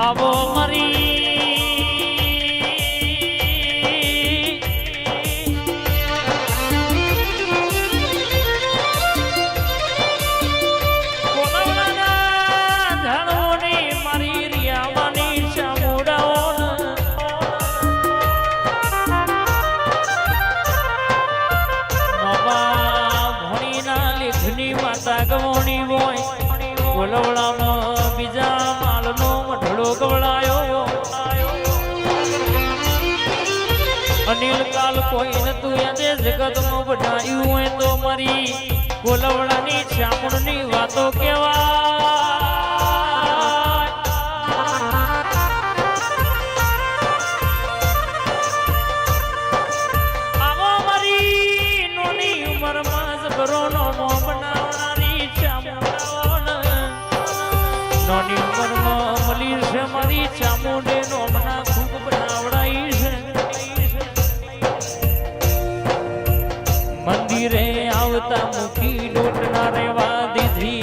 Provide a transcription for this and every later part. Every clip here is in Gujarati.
આવો મરી કોઈ નતું યાદે જગતમાં બઢાયું હોય તો મારી કોલવડાની ચામુંડની વાતો કેવા મંદિરે આવતા મુખી લૂંટના રેવા દીધી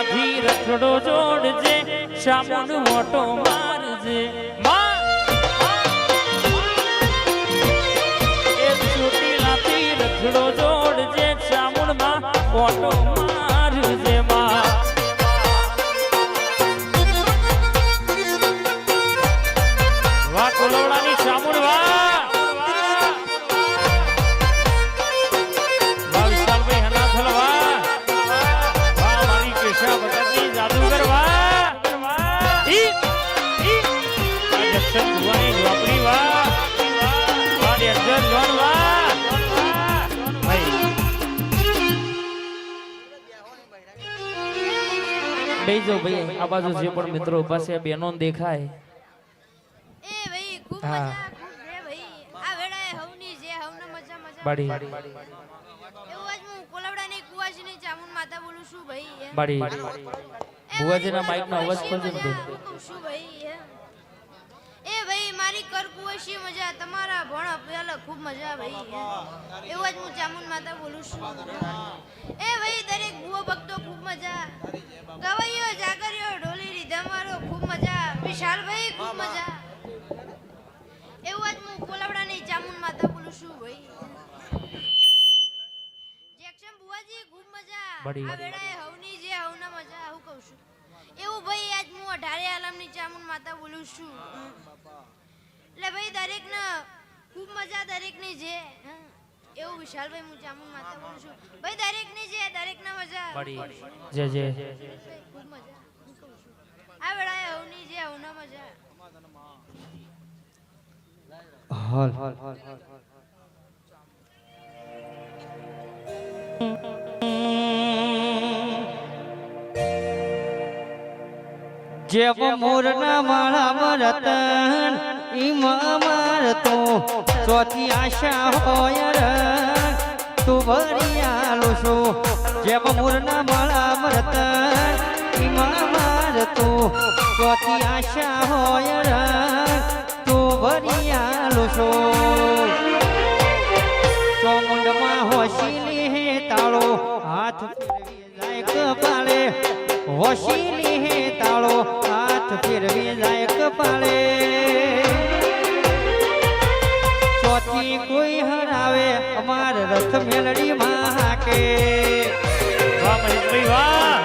ચોટીલાથી રથડો જોડજે ચામુંડ મોટો મારજે. રથડો જોડજે ચામુંડમાં ઓટો બેહી ભાઈ આ બાજુ જે પણ મિત્રો ઊભા છે બેનો દેખાય. એ ભાઈ ખૂબ મજા ખૂબ ભાઈ. આ વેળાએ હવની જે હવને મજા મજા. બાડી. એવું આજ હું કોલવડાની કુવાસીની ચામુંડ માતા બોલું છું ભાઈ. બાડી. એ ભુવાજીના ભાઈ, માઇકનો અવાજ પર ને ભાઈ. એમ. ભાઈ મારી કર કુવાસી મજા? તમારા ભણ પેલા ખૂબ મજા ભાઈ. એવું જ હું ચામુન માતા બોલું છું. એ ભાઈ દરેક ભુવો ભક્તો ખૂબ મજા. ગવાઈઓ જાગરિયો ઢોલી રીધા મારો ખૂબ મજા. વિશાલભાઈ ખૂબ મજા. એવું જ હું કોલાવડાની ચામુન માતા બોલું છું ભાઈ. જેક્શન બુવાજી ખૂબ મજા. આ વેળાએ હવની જે હવના મજા હું કહું છું. એવું ભાઈ આજ હું અઢારે આલમની ચામુન માતા બોલું છું. એટલે ભાઈ દરેકને ખૂબ મજા દરેકની જે. એવું વિશાલભાઈ હું જામુ માતા બોલું છું. ભાઈ દરેકની જે દરેકના મજા. બાડી જે જે. ખૂબ મજા. આ વેળાએ હવની જે હવના મજા. હાલ. જેવ મોરના માળા મરતન ઈમ અમાર તો ચોથી આશા હોય ર. તું આલો છો જેવ મોરના માળા મરતન ઈમ અમાર તો ચોથી આશા હોય ર. તું આલો છો. ચોમુંડમાં હોશીલી હે તાળો, હાથ ફેરવી જાય કપાળે. હોશીલી હે તાળો હાથ ફેરવી લાયક કપાળે. ચોથી કોઈ હરાવે અમાર રથ મેલડી માં હાકે વાહ. મહેશભાઈ વાહ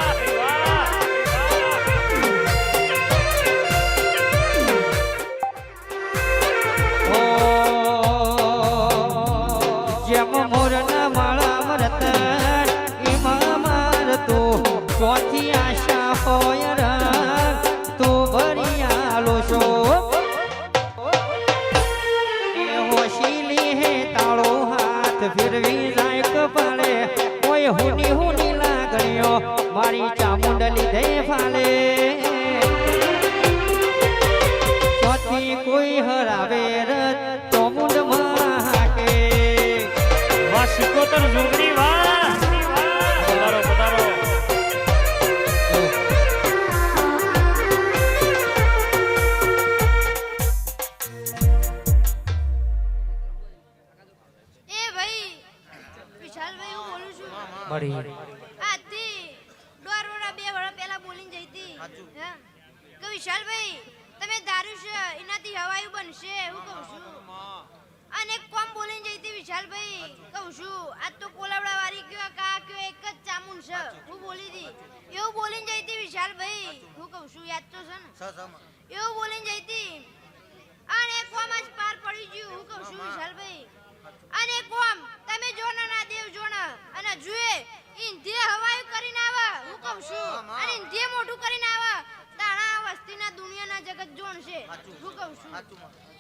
જેમ મોરના માળા મરત ફેરવી જાય કપાળે કોઈ હુની હુની લાગણીઓ મારી ચામુંડલી દે ફાલે કોઈ હરાવે રથ મળી. આજથી દોર વરા બે વરા પહેલા બોલીને જઈ હતી. કે વિશાલભાઈ તમે દારૂ છે એનાથી હવાયું બનશે એવું કહું છું. અને એક કોમ બોલીને જઈ હતી વિશાલભાઈ. કહું છું આજ તો કોલાવડા વાળી કયો કા કયો એક જ ચામુન છે. હું બોલી હતી એવું બોલીને જઈ હતી વિશાલભાઈ. હું કહું છું યાદ તો છે ને? એવું બોલીને જઈ હતી. અને એક કોમ આજ પાર પડી ગયું. હું કહું છું વિશાલભાઈ અને કોમ તમે જોના ના દેવ જોના. અને જુએ ઇન્ધે હવાયું કરીને આવે હું કહું છું. અને દે મોઢું કરીને આવે તાણા વસ્તીના દુનિયાના જગત જોણ છે. હું કહું છું.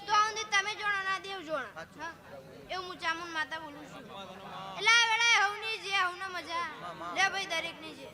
તો આઉં તમે જોણો ના દેવ જોણ. એવું હું ચામુંડ માતા બોલું છું. એટલે આ વેળાએ હવની જે હવના મજા. લે ભાઈ દરેકની જે.